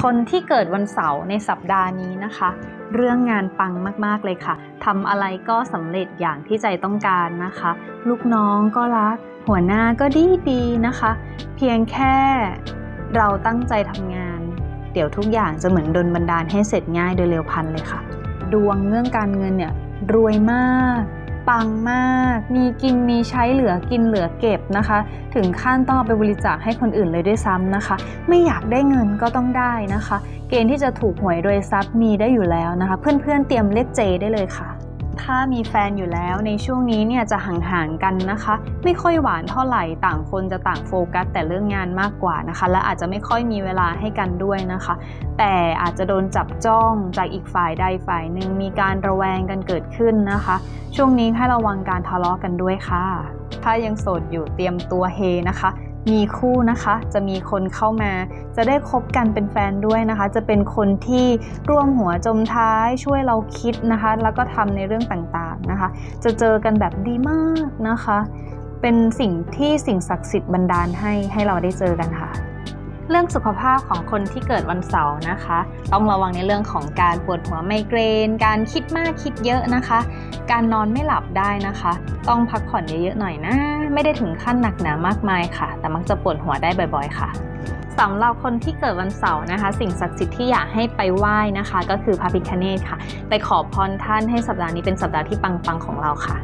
คนที่เกิดวันเสาร์ในสัปดาห์นี้นะคะ เรื่องงานปังมากๆเลยค่ะทำอะไรก็สำเร็จอย่างที่ใจต้องการนะคะ ลูกน้องก็รัก หัวหน้าก็ดีดีๆนะคะ เพียงแค่เราตั้งใจทำงาน เดี๋ยวทุกอย่างจะเหมือนดลบันดาลให้เสร็จง่ายโดยเร็วพันเลยค่ะ ดวงเรื่องการเงินเนี่ยรวยมาก ปังมาก มีกินมีใช้เหลือกินเหลือเก็บนะคะ ถึงขั้นต้องเอาไปบริจาคให้คนอื่นเลยด้วยซ้ำนะคะ ไม่อยากได้เงินก็ต้องได้นะคะ เกณฑ์ที่จะถูกหวยโดยทรัพย์มีได้อยู่แล้วนะคะ เพื่อนๆเตรียมเลขเจได้เลยค่ะ ถ้ามีแฟนอยู่แล้วในช่วงนี้เนี่ยจะห่างๆกันนะคะ ไม่ค่อยหวานเท่าไหร่ต่างคนจะต่างโฟกัสแต่เรื่องงานมากกว่านะคะ และอาจจะไม่ค่อยมีเวลาให้กันด้วยนะคะ แต่อาจจะโดนจับจ้องจากอีกฝ่ายใดฝ่ายหนึ่งมีการระแวงกันเกิดขึ้นนะคะ ช่วงนี้ให้ระวังการทะเลาะกันด้วยค่ะ ถ้ายังโสดอยู่เตรียมตัวเฮนะคะ มีคู่นะคะจะมีคนเข้ามา จะได้คบกันเป็นแฟนด้วยนะคะ จะเป็นคนที่ร่วมหัวจมท้ายช่วยเราคิดนะคะ แล้วก็ทำในเรื่องต่างๆนะคะ จะเจอกันแบบดีมากนะคะ เป็นสิ่งที่สิ่งศักดิ์สิทธิ์บันดาลให้ให้เราได้เจอกันค่ะ เรื่องสุขภาพของคนที่เกิดวันเสาร์นะคะ ต้องระวังในเรื่องของการปวดหัวไมเกรน การคิดมากคิดเยอะนะคะ การนอนไม่หลับได้นะคะ ต้องพักผ่อนเยอะๆหน่อยนะ ไม่ได้ถึงขั้นหนักหนามากมายค่ะ แต่มักจะปวดหัวได้บ่อย ๆ ค่ะสำหรับคนที่เกิดวันเสาร์นะคะ สิ่งศักดิ์สิทธิ์ที่อยากให้ไปไหว้นะคะ ก็คือพระพิฆเนศค่ะ ไปขอพรท่านให้สัปดาห์นี้เป็นสัปดาห์ที่ปังๆของเราค่ะ